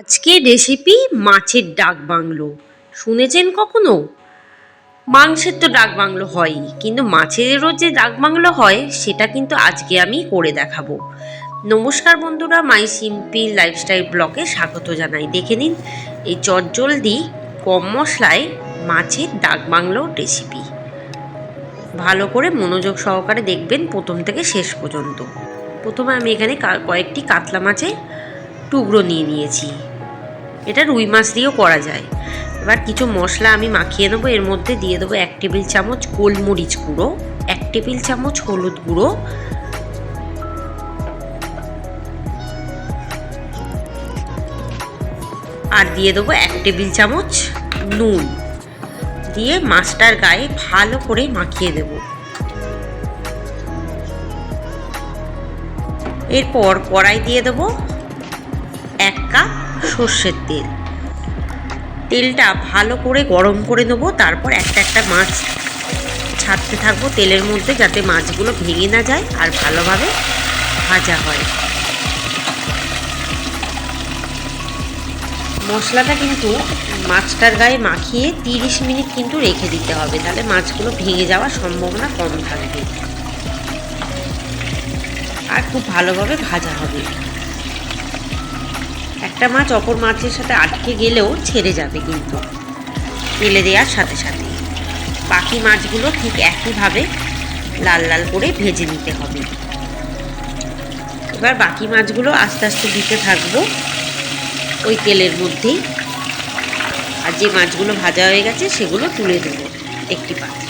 আজকের রেসিপি মাছের ডাক বাংলো। শুনেছেন কখনো? মাংসের তো ডাক বাংলো হয়ই, কিন্তু মাছেরও যে ডাক বাংলো হয়, সেটা কিন্তু আজকে আমি করে দেখাবো। নমস্কার বন্ধুরা, মাই সিম্পল লাইফস্টাইল ব্লগে স্বাগত জানাই। দেখে নিন এই চটজলদি কম মশলায় মাছের ডাক বাংলো রেসিপি ভালো করে মনোযোগ সহকারে দেখবেন প্রথম থেকে শেষ পর্যন্ত। প্রথমে আমি এখানে কয়েকটি কাতলা মাছের টুকরো নিয়ে নিয়েছি। এটা রুই মাছ দিয়েও করা যায়। এবার কিছু মশলা আমি মাখিয়ে নেব। এর মধ্যে দিয়ে দেবো এক টেবিল চামচ গোলমরিচ গুঁড়ো, এক টেবিল চামচ হলুদ গুঁড়ো। আর দিয়ে দেবো এক টেবিল চামচ নুন। দিয়ে মাছটার গায়ে ভালো করে মাখিয়ে দেবো। এরপর কড়াই দিয়ে দেবো এক কাপ সর্ষের তেল। তেলটা ভালো করে গরম করে নেব, তারপর একটা একটা মাছ ছাড়তে থাকব তেলের মধ্যে যাতে মাছগুলো ভেঙে না যায় আর ভালোভাবে ভাজা হয়। মশলাটা কিন্তু মাছটার গায়ে মাখিয়ে তিরিশ মিনিট কিন্তু রেখে দিতে হবে, তাহলে মাছগুলো ভেঙে যাওয়ার সম্ভাবনা কম থাকবে। আর খুব ভালোভাবে ভাজা হবে। একটা মাছ, অপর মাছের সাথে আটকে গেলেও ছেড়ে যাবে কিন্তু। মেলে দেওয়ার সাথে সাথে। বাকি মাছগুলো ঠিক একইভাবে লাল লাল করে ভেজে নিতে হবে। এবার বাকি মাছগুলো আস্তে আস্তে দিতে থাকব ওই তেলের মধ্যেই আর যে মাছগুলো ভাজা হয়ে গেছে, সেগুলো তুলে দেবো একটি পাত্রে।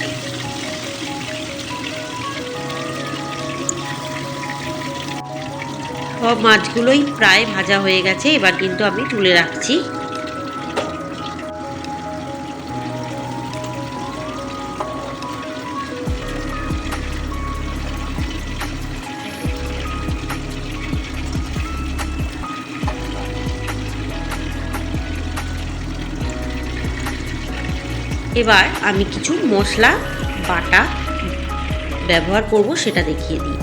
সব মাছগুলোই প্রায় ভাজা হয়ে গেছে, এবার কিন্তু আমি তুলে রাখছি। এবার আমি কিছু মশলা, বাটা ব্যবহার করব, সেটা দেখিয়ে দিই।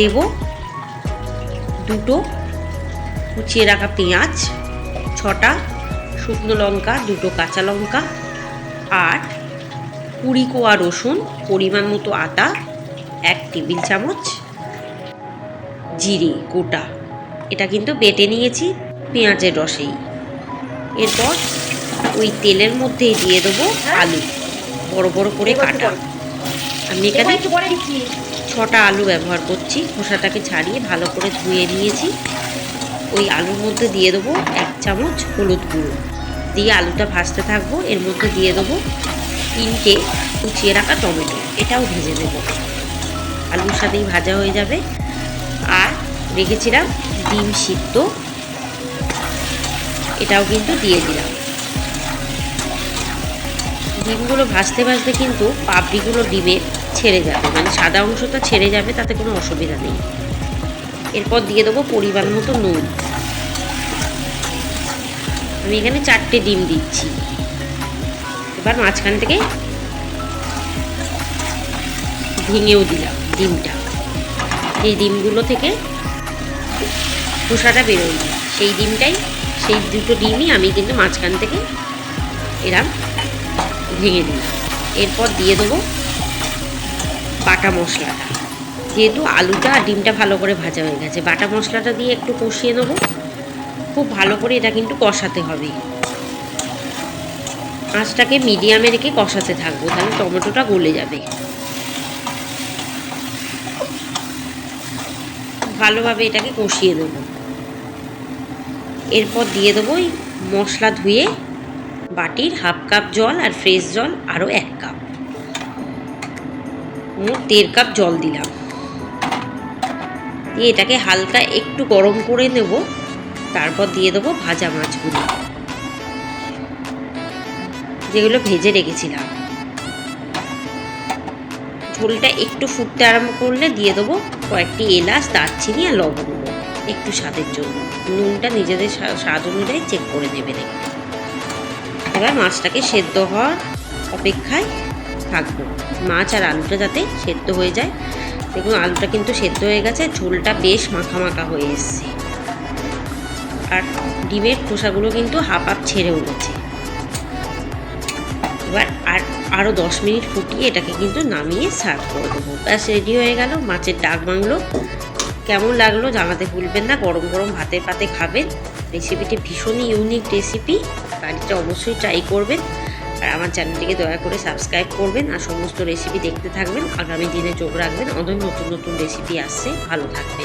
দেব দুটো। কুচিয়ে রাখা পেঁয়াজ ছটা। শুকনো লঙ্কা দুটো কাঁচা লঙ্কা। আর কুড়ি কোয়া রসুন পরিমাণ মতো আদা এক টেবিল চামচ। জিরে গোটা। এটা কিন্তু বেটে নিয়েছি পেঁয়াজের রসেই। এরপর ওই তেলের মধ্যেই দিয়ে দেবো আলু। বড় বড় করে কাটা। আমি এখানে ছটা আলু ব্যবহার করছি। খোসাটাকে ছাড়িয়ে ভালো করে ধুয়ে নিয়েছি। ওই আলুর মধ্যে দিয়ে দেবো এক চামচ হলুদ গুঁড়ো। দিয়ে আলুটা ভাজতে থাকব। এর মধ্যে দিয়ে দেবো তিনটে কুচিয়ে রাখা টমেটো। এটাও ভেজে দেব আলুর সাথেই ভাজা হয়ে যাবে। আর রেখেছিলাম ডিম সিদ্ধ। এটাও কিন্তু দিয়ে দিলাম। ডিমগুলো ভাজতে ভাজতে কিন্তু পাপড়িগুলো ডিমের ছেড়ে যাবে মানে সাদা অংশটা ছেড়ে যাবে, তাতে কোনো অসুবিধা নেই। এরপর দিয়ে দেবো পরিমাণ মতো নুন। আমি এখানে চারটে ডিম দিচ্ছি। এবার মাঝখান থেকে ভেঙেও দিলাম ডিমটা। এই ডিমগুলো থেকে খোসাটা বেরোয় সেই ডিমটাই, সেই দুটো ডিমই আমি কিন্তু মাঝখান থেকে এরম ভেঙে দিই এরপর দিয়ে দেবো বাটা মশলাটা যেহেতু আলুটা আর ডিমটা ভালো করে ভাজা হয়ে গেছে, বাটা মশলাটা দিয়ে একটু কষিয়ে নেব। খুব ভালো করে এটা কিন্তু কষাতে হবে। আঁচটাকে মিডিয়ামে রেখে কষাতে থাকব, তাহলে টমেটোটা গলে যাবে। ভালোভাবে এটাকে কষিয়ে দেবো এরপর দিয়ে দেবো মশলা ধুয়ে বাটির হাফ কাপ জল আর ফ্রেশ জল আরও এক কাপ। দেড় কাপ জল দিলাম। দিয়ে এটাকে হালকা একটু গরম করে নেব। তারপর দিয়ে দেবো ভাজা মাছগুলো। যেগুলো ভেজে রেখেছিলাম। ঝোলটা একটু ফুটতে আরম্ভ করলে দিয়ে দেবো কয়েকটি এলাচ, দারচিনি আর লবঙ্গ। একটু স্বাদের জন্য। নুনটা নিজেদের স্বা- স্বাদ অনুযায়ী চেক করে একটু। এবার মাছটাকে সেদ্ধ হওয়ার অপেক্ষায় থাকব। মাছ আর আলুটা যাতে সেদ্ধ হয়ে যায়। দেখুন, আলুটা কিন্তু সেদ্ধ হয়ে গেছে, ঝোলটা বেশ মাখা মাখা হয়ে এসছে। আর ডিমের খোসাগুলো কিন্তু হাফ হাফ ছেড়ে উঠেছে। এবার আর আরও দশ মিনিট ফুটিয়ে এটাকে কিন্তু নামিয়ে সার্ভ করে দেবো। ব্যাস, রেডি হয়ে গেল, মাছের ডাক বাংলো। কেমন লাগল জানাতে ভুলবেন না, গরম গরম ভাতের পাতে খাবেন। রেসিপিটি ভীষণই ইউনিক রেসিপি বাড়িতে অবশ্যই ট্রাই করবেন। আর আমার চ্যানেলটিকে দয়া করে সাবস্ক্রাইব করবেন আর সমস্ত রেসিপি দেখতে থাকবেন। আগামী দিনে চোখ রাখবেন। অনেক নতুন নতুন রেসিপি আসছে। ভালো থাকবেন।